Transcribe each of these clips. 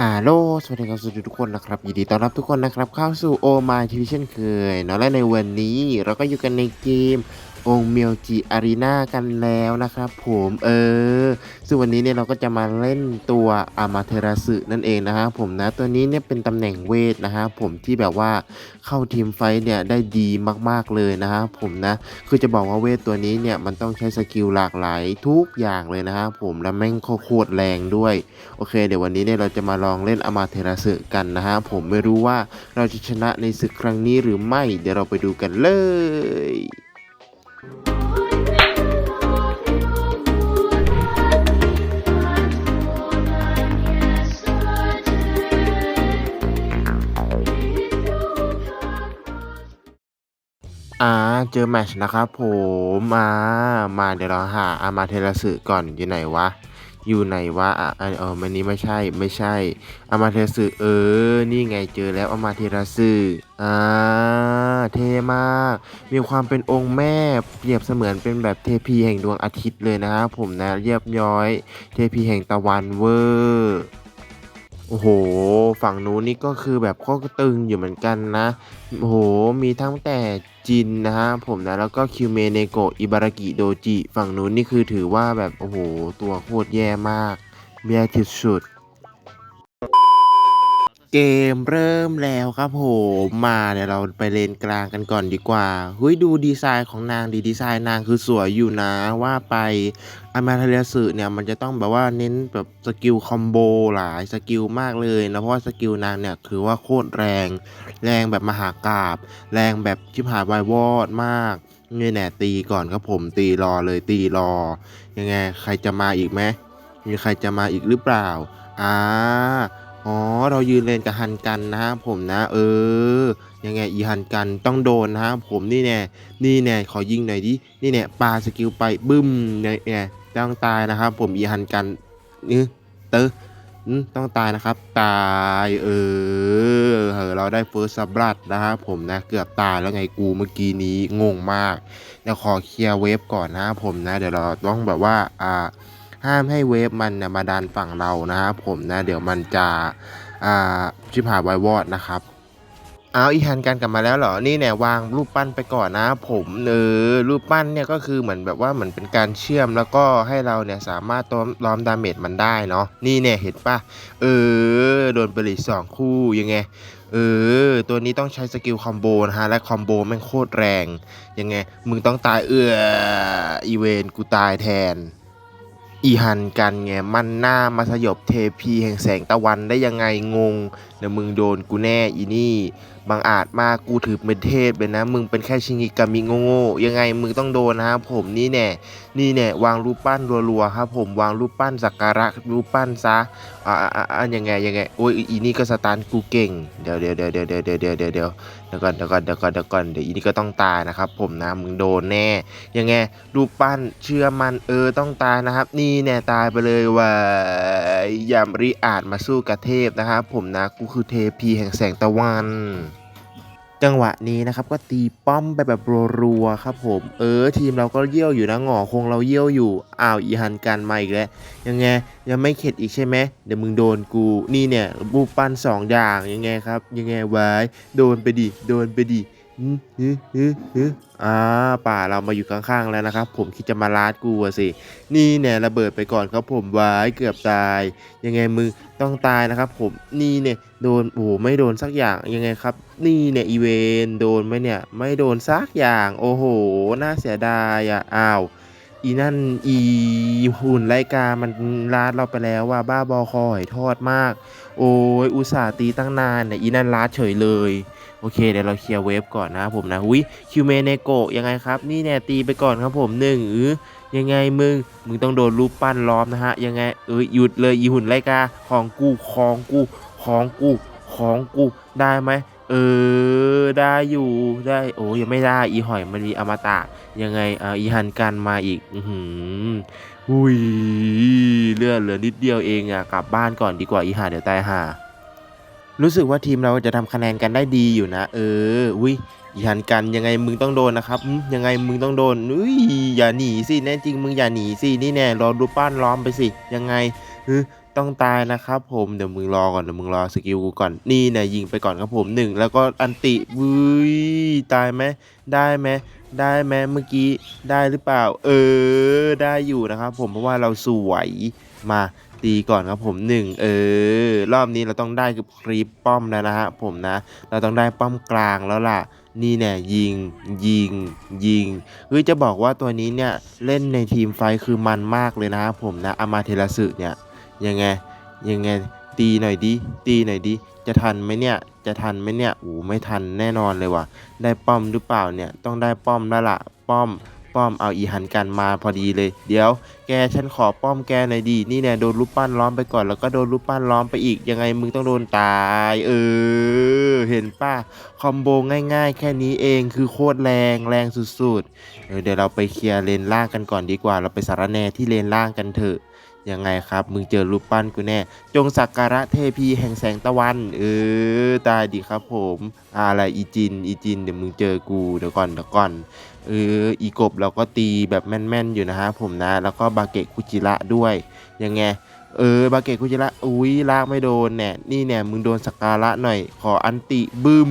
อ่าโลสวัสดีครับสวัสดีทุกคนนะครับยินดีต้อนรับทุกคนนะครับเข้าสู่โอมาทีวีเช่นเคยเนาะและในวันนี้เราก็อยู่กันในเกม องเมียวจีอารีนากันแล้วนะครับผมเออ ซึ่งวันนี้เนี่ยเราก็จะมาเล่นตัวอามาเทราสึนั่นเองนะครับผมนะตัวนี้เนี่ยเป็นตำแหน่งเวทนะครับผมที่แบบว่าเข้าทีมไฟเนี่ยได้ดีมากๆเลยนะครับผมนะคือจะบอกว่าเวทตัวนี้เนี่ยมันต้องใช้สกิลหลากหลายทุกอย่างเลยนะครับผมและแม่งโคตรแรงด้วยโอเค เดี๋ยววันนี้เนี่ยเราจะมาลองเล่นอามาเทราสึกันนะฮะผมไม่รู้ว่าเราจะชนะในศึกครั้งนี้หรือไม่ เดี๋ยวเราไปดูกันเลย อ่าเจอแมชนะครับผมมามาเดี๋ยวเราหาอามาเทราสึก่อนอยู่ไหนวะ อยู่ไหนวะอะอันเออมันนี้ไม่ใช่ไม่ใช่อามาเทสึเออ นี่ไงเจอแล้วอามาเทราสึอ่าเท่มาก มีความเป็นองค์แม่เปรียบเสมือนเป็นแบบเทพีแห่งดวงอาทิตย์เลยนะครับผมนะเรียบย้อย เทพีแห่งตะวันเวอร์ โอ้โห ฝั่งนู้นนี่ก็คือแบบข้อตึงอยู่เหมือนกันนะ โอ้โห มีทั้งแต่จินนะฮะผมนะ แล้วก็คิวเมเนโกะอิบารากิโดจิ ฝั่งนู้นนี่คือถือว่าแบบ โอ้โห ตัวโคตรแย่มากแย่ที่สุด เกมเริ่มแล้วครับผมมาเดี๋ยวเราไปเลนกลางกันก่อนดีกว่าเฮ้ยดูดีไซน์ของนางดีดีไซน์นางคือสวยอยู่นะว่าไปอามาเทเรสึเนี่ยมันจะต้องแบบว่าเน้นแบบสกิลคอมโบหลายสกิลมากเลยนะเพราะว่าสกิลนางเนี่ยคือว่าโคตรแรง แรงแบบมหากราบ แรงแบบชิบหายวายวอดมากเนี่ยแน่ตีก่อนครับผมตีรอเลยตีรอ ยังไงใครจะมาอีกไหมมีใครจะมาอีกหรือเปล่าอ่า อ๋อ เรายืนเลนกับฮันกันนะครับผมนะ เออ ยังไงอีฮันกันต้องโดนนะครับผมนี่แน่ นี่แน่ ขอยิงหน่อยดิ นี่แน่ปาสกิลไปบึ้มเนี่ยเนี่ยต้องตายนะครับผมอีฮันกันนี่เตอต้องตายนะครับ ตายเออเออเราได้เฟิร์สบลัดนะครับผมนะเกือบตายแล้วไงกูเมื่อกี้นี้งงมากเดี๋ยวขอเคลียร์เวฟก่อนนะครับผมนะ เดี๋ยวเราต้องแบบว่าอ่า ห้ามให้เวฟมันนะมาดันฝั่งเรานะครับผมนะเดี๋ยวมันจะอ่าชิบหายไวายวอดนะครับเอาอีฮันกันกลับมาแล้วเหรอ นี่เนี่ยวางรูปปั้นไปก่อนนะผมเออรูปปั้นเนี่ยก็คือเหมือนแบบว่าเหมือนเป็นการเชื่อมแล้วก็ให้เราเนี่ยสามารถต้มล้อมดาเมจมันได้เนาะนี่เนี่ยเห็นปะเออโดนไปเลยสองคู่ยังไงเออตัวนี้ต้องใช้สกิลคอมโบนะฮะและคอมโบแม่งโคตรแรงยังไงมึงต้องตายเอออีเวนกูตายแทน อีหันกันไงมันหน้ามาสยบเทพีแห่งแสงตะวันได้ยังไงงงเดี๋ยวมึงโดนกูแน่อีนี่บางอาจมากกูถือเป็นเทพเลยนะ มึงเป็นแค่ชิงิกามิโง่ๆยังไงมึงต้องโดนนะครับผมนี่แน่นี่แน่วางรูปปั้นรัวๆครับผมวางรูปปั้นสักการะรูปปั้นซะอ่าอ่าอ่าอ่ายังไงยังไงโอ้ยอีนี่ก็สตาร์กูเก่งเดี๋ยวเดี๋ยวเดี๋ยวเดี๋ยวเดี๋ยวเดี๋ยวเดี๋ยวเดี๋ยวเดี๋ยวเดี๋ยวก่อนเดี๋ยวก่อนเดี๋ยวก่อนเดี๋ยวก่อนเดี๋ยวอีนี่ก็ต้องตายนะครับผมนะมึงโดนแน่ยังไงรูปปั้นเชื่อมันเออต้องตายนะครับ นี่แน่ตายไปเลยว่าอยามริอาจมาสู้กับเทพนะครับผมนะกูคือเทพีแห่งแสงตะวัน จังหวะนี้นะครับก็ตีป้อมไปแบบรัวๆครับผม เออ ทีมเราก็เยี่ยวอยู่นะหงอคงเราเยี่ยวอยู่ อ้าวอีหันการมาอีกแล้ว ยังไงยังไม่เข็ดอีกใช่ไหมเดี๋ยวมึงโดนกู นี่เนี่ยบูปปั้นสองอย่างยังไงครับ ยังไงไว้โดนไปดิโดนไปดิ ฮึฮึฮึฮึอ่าป่าเรามาอยู่ข้างๆแล้วนะครับ ผมคิดจะมาลาดกูอะสิ นี่เนี่ยระเบิดไปก่อนครับผมไว้เกือบตาย ยังไงมึงต้องตายนะครับ ผมนี่เนี่ยโดนโอ้ไม่โดนสักอย่างยังไงครับ นี่เนี่ยอีเวนโดนไหมเนี่ย ไม่โดนสักอย่าง โอ้โหน่าเสียดายอะอ้าว อีนั่นอีหุ่นไลกา มันลาดเราไปแล้วว่าบ้าบอคอหอยทอดมาก โอ้ยอุตส่าห์ตีตั้งนานเนี่ยอีนั่นลาดเฉยเลย โอเคเดี๋ยวเราเคลียร์เวฟก่อนนะครับผมนะวิคิวเมเนโกะยังไงครับ นี่เนี่ยตีไปก่อนครับผมหนึ่งอือยังไงมึง มึงต้องโดนรูปปั้นล้อมนะฮะ ยังไงเอ้ยหยุดเลยอีหุ่นไลกาของกูของกูของกูของกูได้ไหม เออ ได้อยู่ได้โอ้ยังไม่ได้ อีหอยมันมีอมตะ ยังไงอ่าอีหันกันมาอีก อือหืออุ้ยเลือดเหลือนิดเดียวเองอะกลับบ้านก่อนดีกว่าอีหาเดี๋ยวตายห่ารู้สึกว่าทีมเราจะทำคะแนนกันได้ดีอยู่นะ เอออุ้ยอีหันกันยังไงมึงต้องโดนนะครับยังไงมึงต้องโดนอุ้ยอย่าหนีสิแน่จริงมึงอย่าหนีสินี่แน่รอดูป้านล้อมไปสิยังไง ต้องตายนะครับผมเดี๋ยวมึงรอก่อนเดี๋ยวมึงรอสกิลกูก่อนนี่เนี่ยยิงไปก่อนครับผมหนึ่งแล้วก็อันติวืยตายไหมได้ไหมได้ไหมเมื่อกี้ได้หรือเปล่า เออได้อยู่นะครับผมเพราะว่าเราสวยมาตีก่อนครับผมหนึ่งเออ รอบนี้เราต้องได้คือครีปป้อมแล้วนะฮะผมนะ เราต้องได้ป้อมกลางแล้วล่ะนี่เนี่ยยิงยิงยิงเฮ้ยจะบอกว่าตัวนี้เนี่ยเล่นในทีมไฟคือมันมากเลยนะครับผมนะอามาเทราสึเนี่ย ยังไงยังไงตีหน่อยดิตีหน่อยดิจะทันไหมเนี่ยจะทันไหมเนี่ยโอ้ไม่ทันแน่นอนเลยว่ะได้ป้อมหรือเปล่าเนี่ยต้องได้ป้อมแล้วล่ะป้อมป้อมเอาอีหันกันมาพอดีเลย เดี๋ยว แกฉันขอป้อมแกหน่อยดีนี่เนี่ยโดนรูปปั้นล้อมไปก่อนแล้วก็โดนรูปปั้นล้อมไปอีกยังไงมึงต้องโดนตาย เออ เห็นป่ะคอมโบง่ายๆ แค่นี้เองคือโคตรแรงแรงสุดๆเออเดี๋ยวเราไปเคลียร์เลนล่างกันก่อนดีกว่า เราไปสารแนที่เลนล่างกันเถอะ ยังไงครับ มึงเจอรูปปั้นกูแน่ จงสักการะเทพีแห่งแสงตะวัน เออตายดีครับผมอะไรอีจินอีจินเดี๋ยวมึงเจอกูเดี๋ยวก่อนเดี๋ยวก่อนเอออีกบเราก็ตีแบบแม่นๆอยู่นะฮะผมนะ แล้วก็บาเกะคุจิระด้วยยังไงเออบาเกะคุจิระอุ้ยลากไม่โดนเนี่ยนี่เนี่ยมึงโดนสักการะหน่อย ขออันติบึม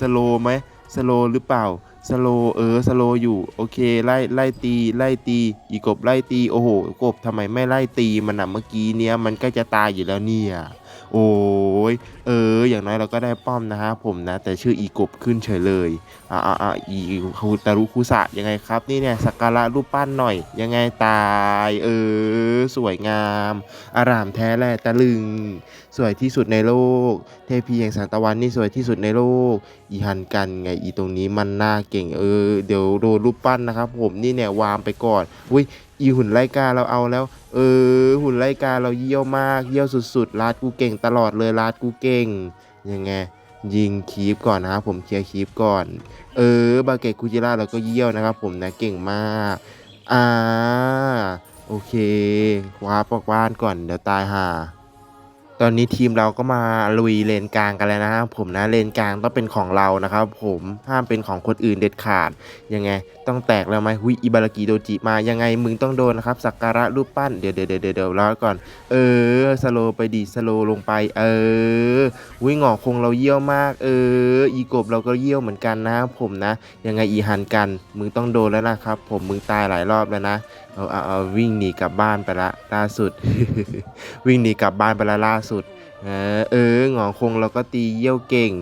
สโลไหมสโลหรือเปล่า สโลเออสโลอยู่โอเคไล่ไล่ตีไล่ตีอีกบไล่ตีโอ้โหกบทำไมไม่ไล่ตีมันอะเมื่อกี้เนี้ยมันก็จะตายอยู่แล้วเนี่ย โอ้ยเออ อย่างน้อยเราก็ได้ป้อมนะฮะผมนะ แต่ชื่ออีกบขึ้นเฉยเลยอ่าอ่าอ่าอีคูตารุคุสะยังไงครับ นี่เนี่ยสักการะรูปปั้นหน่อย ยังไงตาย เออ สวยงาม อารามแท้แหละตะลึง สวยที่สุดในโลก เทพีแห่งแสงตะวันนี่สวยที่สุดในโลก อีฮันกันไงอีตรงนี้มันน่าเก่ง เออ เดี๋ยวโดนรูปปั้นนะครับผมนี่เนี่ยวางไปก่อนอุ้ย อีหุ่นไล่กาเราเอาแล้ว เออ หุ่นไล่กาเราเยี่ยวมาก เยี่ยวสุดๆลาดกูเก่งตลอดเลยลาดกูเก่ง ยังไงยิงคีปก่อนนะครับผมเคลียร์คีปก่อน เออบาเกตคูจิระเราก็เยี่ยวนะครับผมนะเก่งมากอ่าโอเคคว้าปอกว้านก่อนเดี๋ยวตายห่า ตอนนี้ทีมเราก็มาลุยเลนกลางกันแล้วนะครับผมนะเลนกลางต้องเป็นของเรานะครับ ผมห้ามเป็นของคนอื่นเด็ดขาดยังไง ต้องแตกแล้วไหมหุยอิบารากิโดจิมายังไงมึงต้องโดนนะครับสักการะรูปปั้นเดี๋ยวเดี๋ยวเดี๋ยวเดี๋ยวรอก่อน เออสโลไปดีสโลลงไป เออวิงอคงเราเยี่ยวมาก เออ อีกบเราก็เยี่ยวเหมือนกันนะครับผมนะ ยังไงอีหันกันมึงต้องโดนแล้วนะครับ ผมมึงตายหลายรอบแล้วนะเอาเอาเอาวิ่งหนีกลับบ้านไปละล่าสุด วิ่งหนีกลับบ้านไปละล่าสุดเออเออหงอคงเราก็ตีเยี่ยวเก่ง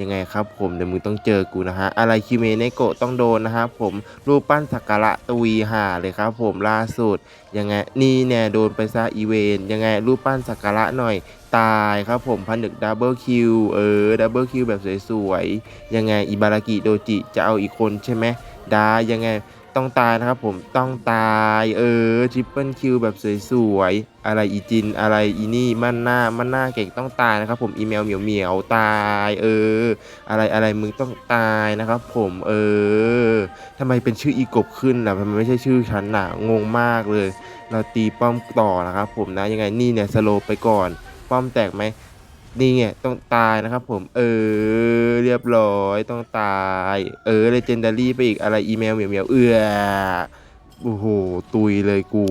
ยังไงครับผมเดี๋ยวมึงต้องเจอกูนะฮะอะไรคิเมเนโกะต้องโดนนะครับผมรูปปั้นสักการะตวีหาเลยครับผมล่าสุดยังไงนี่เนี่ยโดนไปซะอีเวนยังไงรูปปั้นสักการะหน่อยตายครับผมพันดึกดับเบิลคิวเออดับเบิลคิวแบบสวยๆยังไงอิบารากิโดจิจะเอาอีกคนใช่ไหมดายังไงต้องตายนะครับผมต้องตายเออทริปเปิลคิวแบบสวยๆ อะไรอีจิน อะไรอีนี่มันหน้ามันหน้าเก่งต้องตายนะครับผมอีเมลเหมียวเหมียวตาย เออ อะไรอะไรมึงต้องตายนะครับ ผมเออทำไมเป็นชื่ออีกบขึ้นล่ะทำไมไม่ใช่ชื่อฉันน่ะงงมากเลย เราตีป้อมต่อนะครับผมนะยังไงนี่เนี่ยสโลไปก่อน ป้อมแตกไหมนี่ไงต้องตายนะครับผมเออเรียบร้อยต้องตาย เออเลเจนดารี่ไปอีกอะไรอีเมลเหมียวเหมียวเอือโอ้โห ตุยเลยกู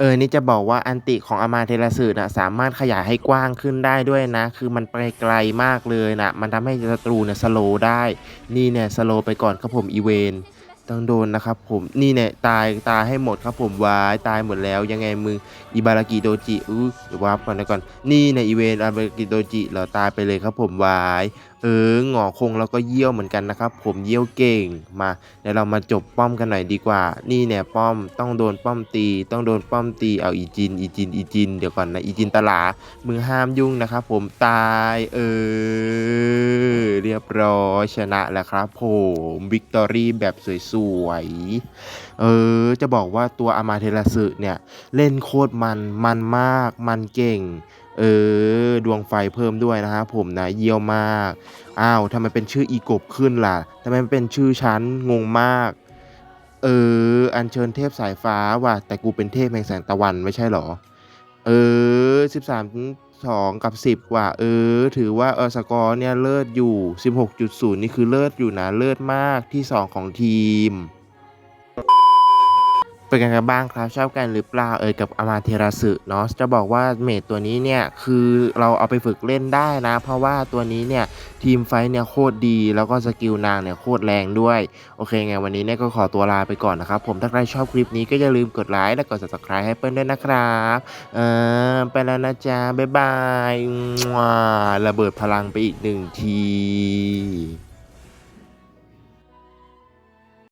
เออนี่จะบอกว่าอันติของอามาเทราสึนะสามารถขยายให้กว้างขึ้นได้ด้วยนะ คือมันไปไกลมากเลยนะ มันทำให้ศัตรูเนี่ยสโลได้ นี่เนี่ยสโลไปก่อนครับผมอีเวนต้องโดนนะครับผมนี่เนี่ยตายตายให้หมดครับผมวายตายหมดแล้วยังไงมึงอิบารากิโดจิอู้เดี๋ยววาร์ปก่อนนะก่อนนี่เนี่ยอีเวนอิบารากิโดจิเราตายไปเลยครับผมวาย เออหงอคงแล้วก็เยี่ยวเหมือนกันนะครับ ผมเยี่ยวเก่งมาเดี๋ยวเรามาจบป้อมกันหน่อยดีกว่า นี่เนี่ยป้อมต้องโดนป้อมตี ต้องโดนป้อมตีเอาอีจินอีจินอีจินเดี๋ยวก่อนนะอีจินตลามึงห้ามยุ่งนะครับ ผมตายเออเรียบร้อยชนะแล้วครับ ผมวิกตอรี่แบบสวยๆเออจะบอกว่าตัวอามาเทราสึเนี่ยเล่นโคตรมันมันมากมันเก่ง เออ ดวงไฟเพิ่มด้วยนะครับผมนะเยี่ยวมาก อ้าวทำไมเป็นชื่ออีกบขึ้นล่ะทำไมเป็นชื่อฉันงงมาก เออ อัญเชิญเทพสายฟ้าว่ะ แต่กูเป็นเทพแห่งแสงตะวันไม่ใช่เหรอ เออสิบสามสองกับสิบว่ะ เออ ถือว่าเออสกอร์เนี่ยเลิศอยู่สิบหกจุดศูนย์นี่คือเลิศอยู่นะ เลิศมากที่สองของทีม เป็นไงกันบ้างครับชอบกันหรือเปล่าเอ่ยกับ Amaterasu เนาะจะบอกว่าเมจตัวนี้เนี่ยคือเราเอาไปฝึกเล่นได้นะ เพราะว่าตัวนี้เนี่ยทีมไฟเนี่ยโคตรดี แล้วก็สกิลนางเนี่ยโคตรแรงด้วย โอเคไงวันนี้เนี่ยก็ขอตัวลาไปก่อนนะครับ ผมถ้าใครชอบคลิปนี้ก็อย่าลืมกดไลค์และกด Subscribe ให้เปิ้ลด้วยนะครับเออไปแล้วนะจ๊ะบ๊ายบายระเบิดพลังไปอีกหนึ่งที